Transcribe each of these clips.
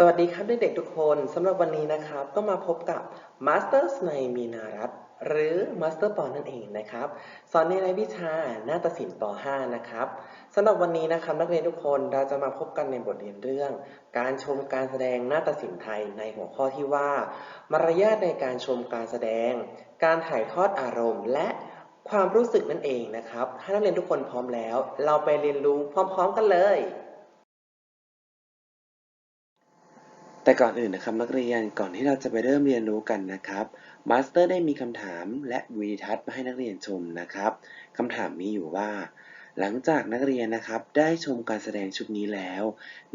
สวัสดีครับเด็กๆทุกคนสำหรับวันนี้นะครับ ก็มาพบกับ Masters ในมีนารัตหรือ Master ปอนั่นเองนะครับสอนในรายวิชาหน้าฏศิลป์ป .5 นะครับสำหรับวันนี้นะครับนักเรียนทุกคนเราจะมาพบกันในบทเรียนเรื่อง การชมการแสดงหน้าฏศิลป์ไทยในหัวข้อที่ว่า มารยาทในการชมการแสดง การถ่ายทอดอารมณ์ และความรู้สึกนั่นเองนะครับถ้านักเรียนทุกคนพร้อมแล้ว เราไปเรียนรู้พร้อม ๆ กันเลย แต่ก่อนอื่นนะครับนักเรียนก่อนที่เราจะไปเริ่มเรียนรู้กันนะครับมาสเตอร์ได้มีคำถามและวิดีทัศน์มาให้นักเรียนชมนะครับคำถามมีอยู่ว่า หลังจากนักเรียนนะครับได้ชมการแสดงชุดนี้แล้ว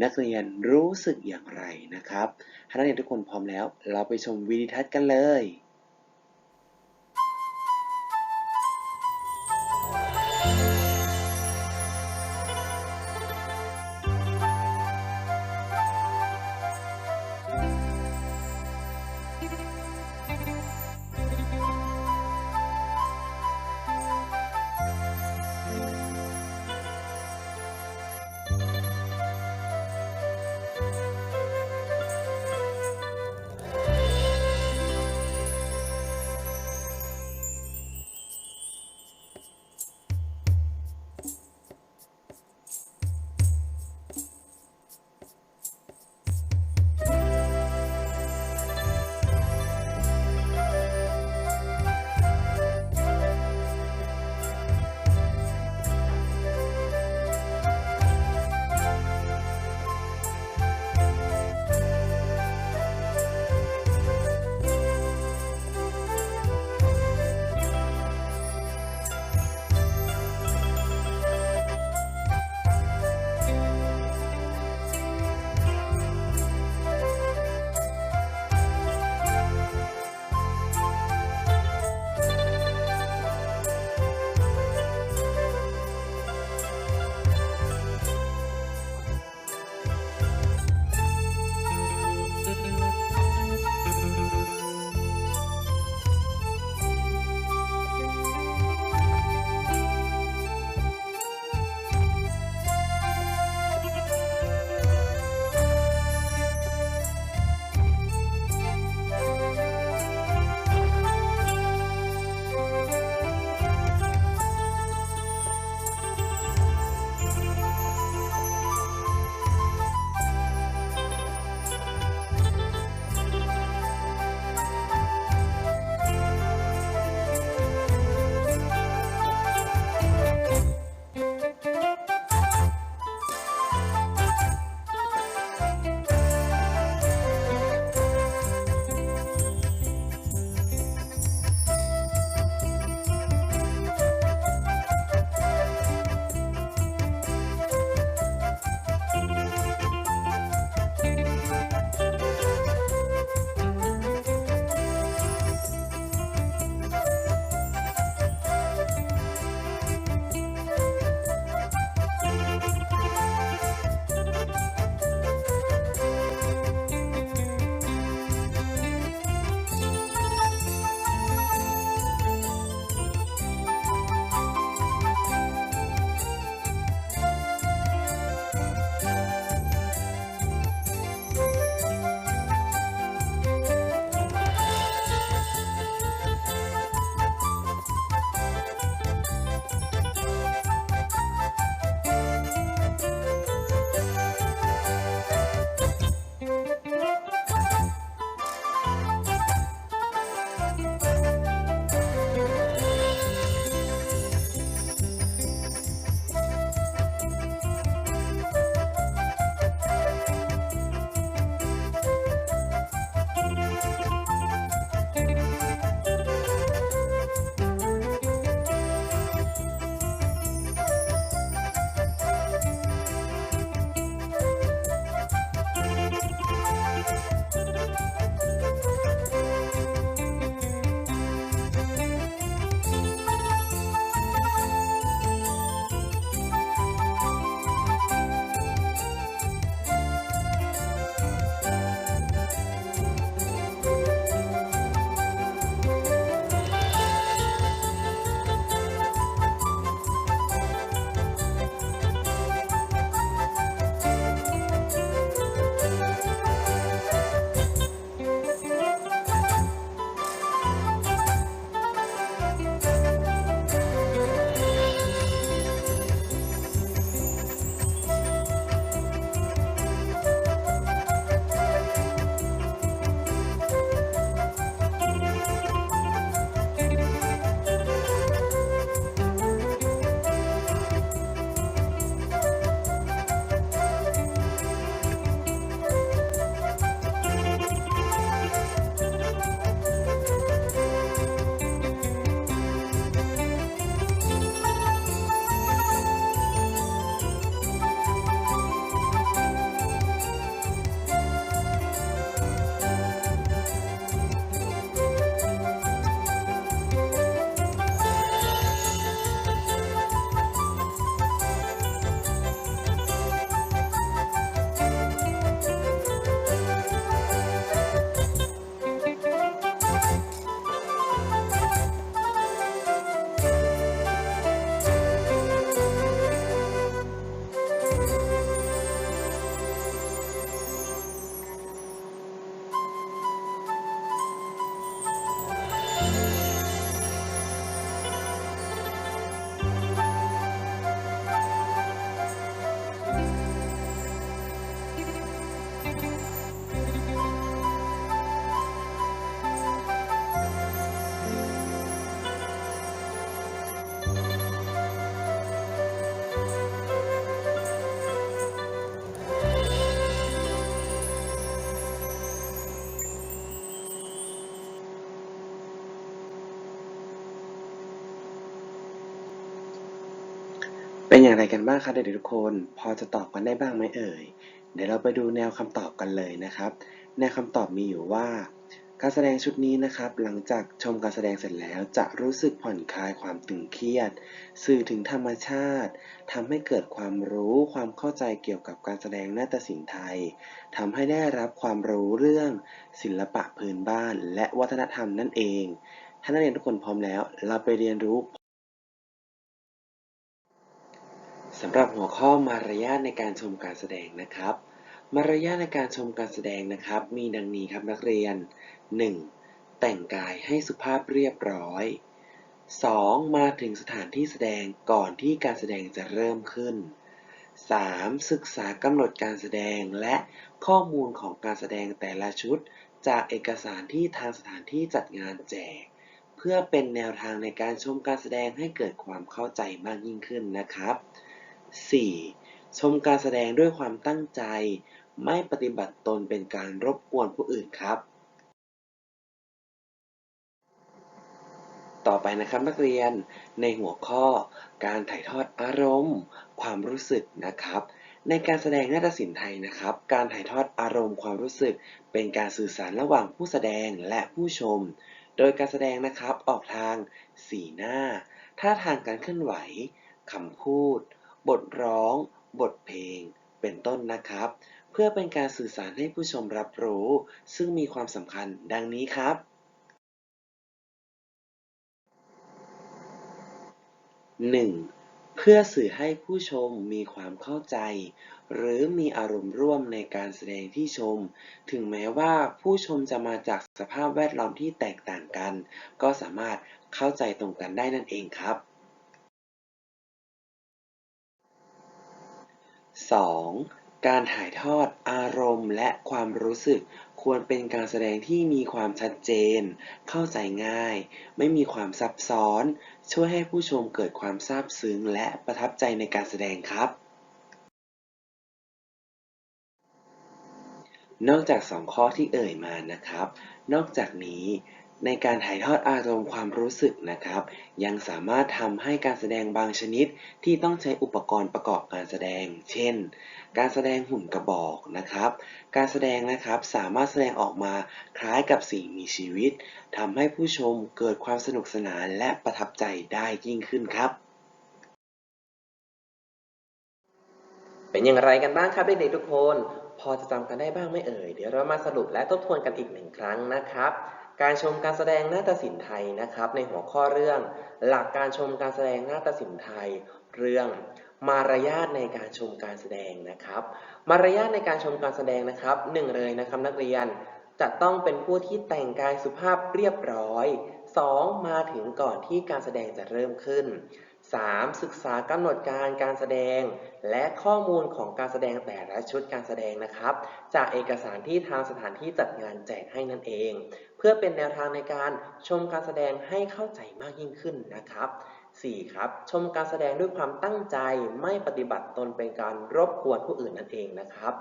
นักเรียนรู้สึกอย่างไรนะครับถ้านักเรียนทุกคนพร้อมแล้ว เราไปชมวิดีทัศน์กันเลย อย่างไรกันบ้างครับเด็กๆทุกคน พอจะตอบกันได้บ้างไหมเอ่ย เดี๋ยวเราไปดูแนวคำตอบกันเลยนะครับ แนวคำตอบมีอยู่ว่า การแสดงชุดนี้นะครับ หลังจากชมการแสดงเสร็จแล้วจะรู้สึกผ่อนคลายความตึงเครียด สื่อถึงธรรมชาติทำให้เกิดความรู้ความเข้าใจเกี่ยวกับการแสดงนาฏศิลป์ไทยทำให้ได้รับความรู้เรื่องศิลปะพื้นบ้าน และวัฒนธรรมนั่นเองถ้านักเรียนทุกคนพร้อมแล้ว เราไปเรียนรู้ สำหรับหัวข้อมารยาทในการชมการแสดงนะครับ มารยาทในการชมการแสดงนะครับ มีดังนี้ครับนักเรียน 1. แต่งกายให้สุภาพเรียบร้อย 2. มาถึงสถานที่แสดงก่อนที่การแสดงจะเริ่มขึ้น 3. ศึกษากำหนดการแสดงและข้อมูลของการแสดงแต่ละชุด จากเอกสารที่ทางสถานที่จัดงานแจก เพื่อเป็นแนวทางในการชมการแสดงให้เกิดความเข้าใจมากยิ่งขึ้นนะครับ 4. ชมการแสดงด้วยความตั้งใจ ไม่ปฏิบัติตนเป็นการรบกวนผู้อื่นครับ ต่อไปนะครับนักเรียนในหัวข้อ การถ่ายทอดอารมณ์ ความรู้สึกนะครับในการแสดงนาฏศิลป์ไทยนะครับ การถ่ายทอดอารมณ์ความรู้สึก เป็นการสื่อสารระหว่างผู้แสดงและผู้ชม โดยการแสดงนะครับออกทางสีหน้า ท่าทางการเคลื่อนไหวคำพูด บทร้อง บทเพลง เป็นต้นนะครับ เพื่อเป็นการสื่อสารให้ผู้ชมรับรู้ ซึ่งมีความสำคัญดังนี้ครับ 1. เพื่อสื่อให้ผู้ชมมีความเข้าใจ หรือมีอารมณ์ร่วมในการแสดงที่ชม ถึงแม้ว่าผู้ชมจะมาจากสภาพแวดล้อมที่แตกต่างกัน ก็สามารถเข้าใจตรงกันได้นั่นเองครับ 2. การถ่ายทอดอารมณ์และความรู้สึก ควรเป็นการแสดงที่มีความชัดเจน เข้าใจง่าย ไม่มีความซับซ้อน ช่วยให้ผู้ชมเกิดความซาบซึ้งและประทับใจในการแสดงครับ นอกจาก 2 ข้อที่เอ่ยมานะครับ นอกจากนี้ ในการถ่ายทอดอารมณ์ความรู้สึกนะครับ ยังสามารถทำให้การแสดงบางชนิดที่ต้องใช้อุปกรณ์ประกอบการแสดง เช่น การแสดงหุ่นกระบอกนะครับ การแสดงนะครับสามารถแสดงออกมาคล้ายกับสิ่งมีชีวิตทำให้ผู้ชมเกิดความสนุกสนานและประทับใจได้ยิ่งขึ้นครับ เป็นอย่างไรกันบ้างครับเด็กๆทุกคน พอจะจำกันได้บ้างไหมเอ่ย เดี๋ยวเรามาสรุปและทบทวนกันอีกหนึ่งครั้งนะครับ การชมการแสดงนาฏศิลป์ไทยนะครับ ในหัวข้อเรื่อง หลักการชมการแสดงนาฏศิลป์ไทย เรื่องมารยาทในการชมการแสดงนะครับ มารยาทในการชมการแสดงนะครับหนึ่งเลยนะครับนักเรียนจะต้องเป็นผู้ที่แต่งกายสุภาพเรียบร้อย 2. มาถึงก่อนที่การแสดงจะเริ่มขึ้น 3. ศึกษากำหนดการการแสดง และข้อมูลของการแสดงแต่ละชุดการแสดงนะครับ จากเอกสารที่ทางสถานที่จัดงานแจกให้นั่นเอง เพื่อเป็นแนวทางในการชมการแสดงให้เข้าใจมากยิ่งขึ้นนะครับ 4. ครับชมการแสดงด้วยความตั้งใจไม่ปฏิบัติตนเป็นการรบกวนผู้อื่นนั่นเองนะครับ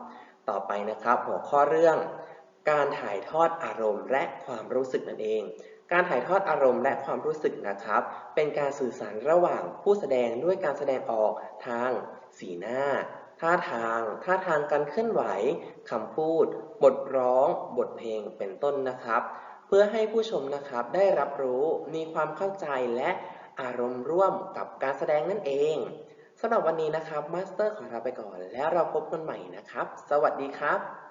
ต่อไปนะครับหัวข้อเรื่อง การถ่ายทอดอารมณ์และความรู้สึกนั่นเอง การถ่ายทอดอารมณ์และความรู้สึกนะครับ เป็นการสื่อสารระหว่างผู้แสดงด้วยการแสดงออกทาง สีหน้า ท่าทาง ท่าทางการเคลื่อนไหวคำพูด บทร้อง บทเพลงเป็นต้นนะครับ เพื่อให้ผู้ชมนะครับได้รับรู้มีความเข้าใจและอารมณ์ร่วมกับการแสดงนั่นเองสำหรับวันนี้นะครับมาสเตอร์ขอลาไปก่อน แล้วเราพบกันใหม่นะครับ สวัสดีครับ